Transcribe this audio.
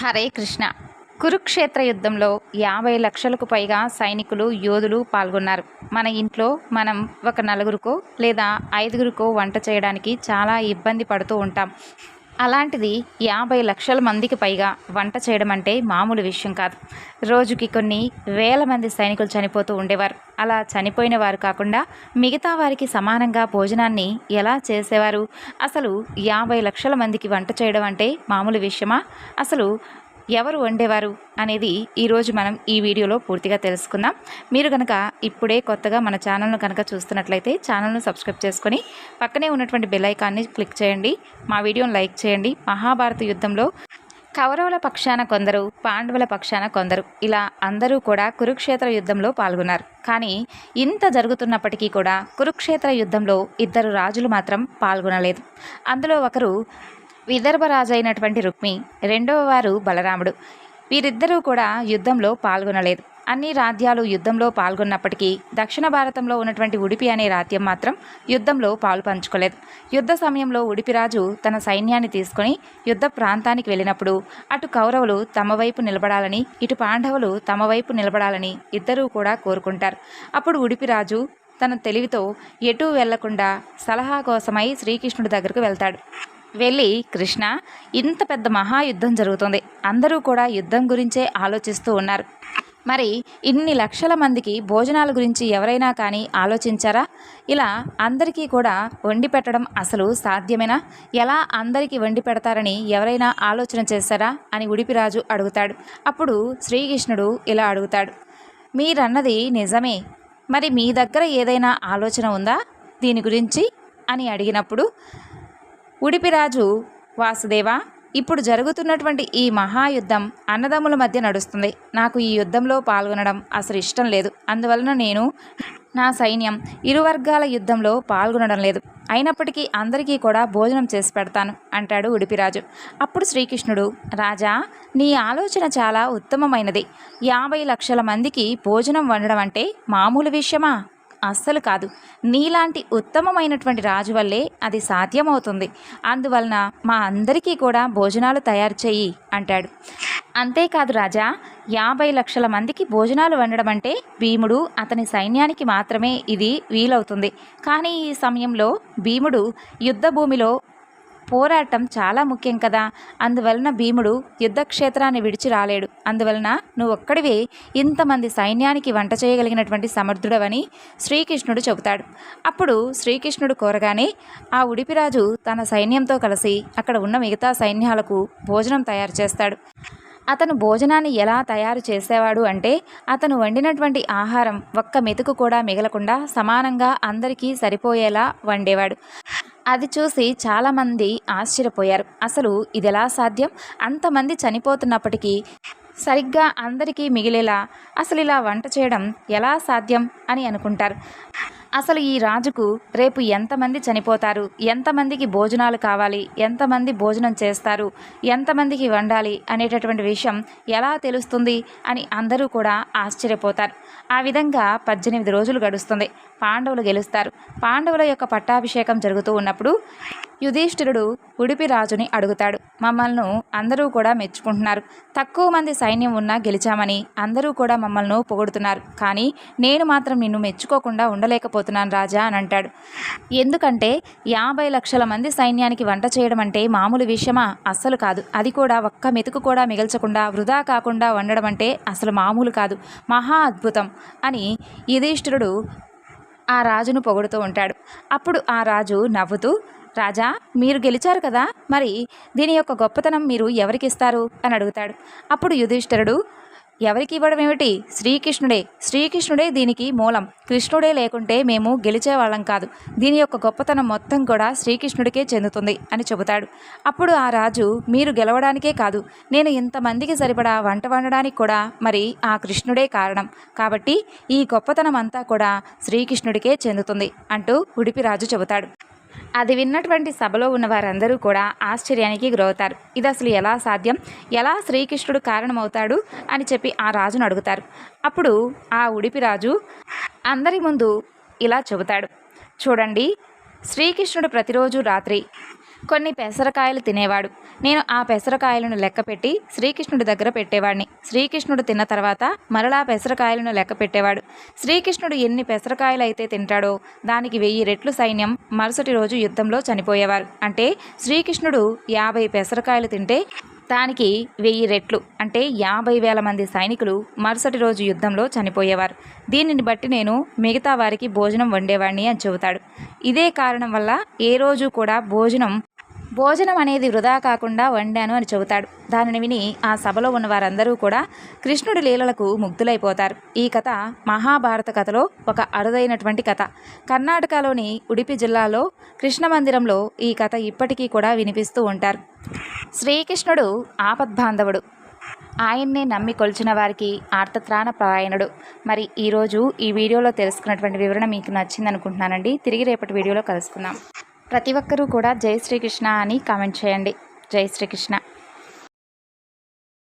హరే కృష్ణ. కురుక్షేత్ర యుద్ధంలో యాభై లక్షలకు పైగా సైనికులు యోధులు పాల్గొన్నారు. మన ఇంట్లో మనం ఒక నలుగురికో లేదా ఐదుగురికో వంట చేయడానికి చాలా ఇబ్బంది పడుతూ ఉంటాం. అలాంటిది యాభై లక్షల మందికి పైగా వంట చేయడం అంటే మామూలు విషయం కాదు. రోజుకి కొన్ని వేల మంది సైనికులు చనిపోతూ ఉండేవారు. అలా చనిపోయిన వారు కాకుండా మిగతా వారికి సమానంగా భోజనాన్ని ఎలా చేసేవారు? అసలు యాభై లక్షల మందికి వంట చేయడం అంటే మామూలు విషయమా? అసలు ఎవరు వండేవారు అనేది ఈరోజు మనం ఈ వీడియోలో పూర్తిగా తెలుసుకుందాం. మీరు కనుక ఇప్పుడే కొత్తగా మన ఛానల్ను కనుక చూస్తున్నట్లయితే ఛానల్ను సబ్స్క్రైబ్ చేసుకొని పక్కనే ఉన్నటువంటి బెల్ ఐకాన్ని క్లిక్ చేయండి. మా వీడియోను లైక్ చేయండి. మహాభారత యుద్ధంలో కౌరవుల పక్షాన కొందరు పాండవుల పక్షాన కొందరు ఇలా అందరూ కూడా కురుక్షేత్ర యుద్ధంలో పాల్గొన్నారు. కానీ ఇంత జరుగుతున్నప్పటికీ కూడా కురుక్షేత్ర యుద్ధంలో ఇద్దరు రాజులు మాత్రం పాల్గొనలేదు. అందులో ఒకరు విదర్భరాజు అయినటువంటి రుక్మి రెండవ వారు బలరాముడు. వీరిద్దరూ కూడా యుద్ధంలో పాల్గొనలేదు. అన్ని రాజ్యాలు యుద్ధంలో పాల్గొన్నప్పటికీ దక్షిణ భారతంలో ఉన్నటువంటి ఉడిపి అనే రాజ్యం మాత్రం యుద్ధంలో పాలు పంచుకోలేదు. యుద్ధ సమయంలో ఉడిపిరాజు తన సైన్యాన్ని తీసుకొని యుద్ధ ప్రాంతానికి వెళ్ళినప్పుడు అటు కౌరవులు తమ వైపు నిలబడాలని ఇటు పాండవులు తమ వైపు నిలబడాలని ఇద్దరూ కూడా కోరుకుంటారు. అప్పుడు ఉడిపిరాజు తన తెలివితో ఎటూ వెళ్ళకుండా సలహా కోసమై శ్రీకృష్ణుడి దగ్గరకు వెళ్తాడు. వెళ్ళి కృష్ణ ఇంత పెద్ద మహాయుద్ధం జరుగుతుంది. అందరూ కూడా యుద్ధం గురించే ఆలోచిస్తూ ఉన్నారు. మరి ఇన్ని లక్షల మందికి భోజనాల గురించి ఎవరైనా కానీ ఆలోచించారా? ఇలా అందరికీ కూడా వండి పెట్టడం అసలు సాధ్యమేనా? ఎలా అందరికీ వండి పెడతారని ఎవరైనా ఆలోచన చేశారా? అని ఉడిపిరాజు అడుగుతాడు. అప్పుడు శ్రీకృష్ణుడు ఇలా అడుగుతాడు. మీరన్నది నిజమే. మరి మీ దగ్గర ఏదైనా ఆలోచన ఉందా? దీని గురించి అని అడిగినప్పుడు ఉడిపిరాజు వాసుదేవ ఇప్పుడు జరుగుతున్నటువంటి ఈ మహాయుద్ధం అన్నదమ్ముల మధ్య నడుస్తుంది. నాకు ఈ యుద్ధంలో పాల్గొనడం అసలు ఇష్టం లేదు. అందువలన నేను నా సైన్యం ఇరు వర్గాల యుద్ధంలో పాల్గొనడం లేదు. అయినప్పటికీ అందరికీ కూడా భోజనం చేసి పెడతాను అంటాడు ఉడిపిరాజు అప్పుడు శ్రీకృష్ణుడు రాజా నీ ఆలోచన చాలా ఉత్తమమైనది. యాభై లక్షల మందికి భోజనం వండడం అంటే మామూలు విషయమా? అస్సలు కాదు. నీలాంటి ఉత్తమమైనటువంటి రాజు వల్లే అది సాధ్యమవుతుంది. అందువలన మా అందరికీ కూడా భోజనాలు తయారు చేయి అంటాడు. అంతేకాదు రాజా యాభై లక్షల మందికి భోజనాలు వండడం అంటే భీముడు అతని సైన్యానికి మాత్రమే ఇది వీలవుతుంది. కానీ ఈ సమయంలో భీముడు యుద్ధభూమిలో పోరాటం చాలా ముఖ్యం కదా. అందువలన భీముడు యుద్ధక్షేత్రాన్ని విడిచి రాలేడు. అందువలన నువ్వు ఒక్కడివే ఇంతమంది సైన్యానికి వంట చేయగలిగినటువంటి సమర్థుడవని శ్రీకృష్ణుడు చెబుతాడు. అప్పుడు శ్రీకృష్ణుడు కోరగానే ఆ ఉడిపిరాజు తన సైన్యంతో కలిసి అక్కడ ఉన్న మిగతా సైన్యాలకు భోజనం తయారు చేస్తాడు. అతను భోజనాన్ని ఎలా తయారు చేసేవాడు అంటే అతను వండినటువంటి ఆహారం ఒక్క మెతుకు కూడా మిగలకుండా సమానంగా అందరికీ సరిపోయేలా వండేవాడు. అది చూసి చాలామంది ఆశ్చర్యపోయారు. అసలు ఇది ఎలా సాధ్యం? అంతమంది చనిపోతున్నప్పటికీ సరిగ్గా అందరికీ మిగిలేలా? అసలు ఇలా వంట చేయడం ఎలా సాధ్యం? అని అనుకుంటారు. అసలు ఈ రాజుకు రేపు ఎంతమంది చనిపోతారు? ఎంతమందికి భోజనాలు కావాలి? ఎంతమంది భోజనం చేస్తారు? ఎంతమందికి వండాలి? అనేటటువంటి విషయం ఎలా తెలుస్తుంది? అని అందరూ కూడా ఆశ్చర్యపోతారు. ఆ విధంగా పద్దెనిమిది రోజులు గడుస్తుంది. పాండవులు గెలుస్తారు. పాండవుల యొక్క పట్టాభిషేకం జరుగుతూ ఉన్నప్పుడు యుధిష్ఠిరుడు ఉడిపి రాజుని అడుగుతాడు. మమ్మల్ని అందరూ కూడా మెచ్చుకుంటున్నారు. తక్కువ మంది సైన్యం ఉన్నా గెలిచామని అందరూ కూడా మమ్మల్ని పొగుడుతున్నారు. కానీ నేను మాత్రం నిన్ను మెచ్చుకోకుండా ఉండలేకపోతున్నాను రాజా అని అంటాడు. ఎందుకంటే యాభై లక్షల మంది సైన్యానికి వంట చేయడం అంటే మామూలు విషయమా? అస్సలు కాదు. అది కూడా ఒక్క మెతుకు కూడా మిగల్చకుండా వృధా కాకుండా వండడం అంటే అసలు మామూలు కాదు. మహా అద్భుతం అని యుధిష్ఠిరుడు ఆ రాజును పొగుడుతూ ఉంటాడు. అప్పుడు ఆ రాజు నవ్వుతూ రాజా మీరు గెలిచారు కదా! మరి దీని యొక్క గొప్పతనం మీరు ఎవరికిస్తారు అని అడుగుతాడు. అప్పుడు యుధిష్ఠరుడు ఎవరికి ఇవ్వడం ఏమిటి? శ్రీకృష్ణుడే. శ్రీకృష్ణుడే దీనికి మూలం. కృష్ణుడే లేకుంటే మేము గెలిచేవాళ్ళం కాదు. దీని యొక్క గొప్పతనం మొత్తం కూడా శ్రీకృష్ణుడికే చెందుతుంది అని చెబుతాడు. అప్పుడు ఆ రాజు మీరు గెలవడానికే కాదు. నేను ఇంతమందికి సరిపడా వంట వండడానికి కూడా మరి ఆ కృష్ణుడే కారణం. కాబట్టి ఈ గొప్పతనం అంతా కూడా శ్రీకృష్ణుడికే చెందుతుంది అంటూ ఉడిపి రాజు చెబుతాడు. అది విన్నటువంటి సభలో ఉన్న వారందరూ కూడా ఆశ్చర్యానికి గురవుతారు. ఇది అసలు ఎలా సాధ్యం? ఎలా శ్రీకృష్ణుడు కారణమవుతాడు? అని చెప్పి ఆ రాజును అడుగుతారు. అప్పుడు ఆ ఉడిపి రాజు అందరి ముందు ఇలా చెబుతాడు. చూడండి శ్రీకృష్ణుడు ప్రతిరోజు రాత్రి కొన్ని పెసరకాయలు తినేవాడు. నేను ఆ పెసరకాయలను లెక్కపెట్టి శ్రీకృష్ణుడి దగ్గర పెట్టేవాడిని. శ్రీకృష్ణుడు తిన్న తర్వాత మరలా పెసరకాయలను లెక్క పెట్టేవాడు. శ్రీకృష్ణుడు ఎన్ని పెసరకాయలు అయితే తింటాడో దానికి వెయ్యి రెట్లు సైన్యం మరుసటి రోజు యుద్ధంలో చనిపోయేవారు. అంటే శ్రీకృష్ణుడు యాభై పెసరకాయలు తింటే దానికి వెయ్యి రెట్లు అంటే యాభై వేల మంది సైనికులు మరుసటి రోజు యుద్ధంలో చనిపోయేవారు. దీనిని బట్టి నేను మిగతా వారికి భోజనం వండేవాడిని అని చెబుతాడు. ఇదే కారణం వల్ల ఏ రోజు కూడా భోజనం భోజనం అనేది వృధా కాకుండా వండాను అని చెబుతాడు. దానిని విని ఆ సభలో ఉన్న వారందరూ కూడా కృష్ణుడి లీలలకు ముగ్ధులైపోతారు. ఈ కథ మహాభారత కథలో ఒక అరుదైనటువంటి కథ. కర్ణాటకలోని ఉడిపి జిల్లాలో కృష్ణ మందిరంలో ఈ కథ ఇప్పటికీ కూడా వినిపిస్తూ ఉంటారు. శ్రీకృష్ణుడు ఆపద్బాంధవుడు. ఆయన్నే నమ్మి కొలిచిన వారికి ఆర్తత్రాణ ప్రాయణుడు. మరి ఈరోజు ఈ వీడియోలో తెలుసుకున్నటువంటి వివరణ మీకు నచ్చింది అనుకుంటున్నానండి తిరిగి రేపటి వీడియోలో కలుసుకుందాం. ప్రతి ఒక్కరూ కూడా జై శ్రీకృష్ణ అని కామెంట్ చేయండి. జై శ్రీకృష్ణ.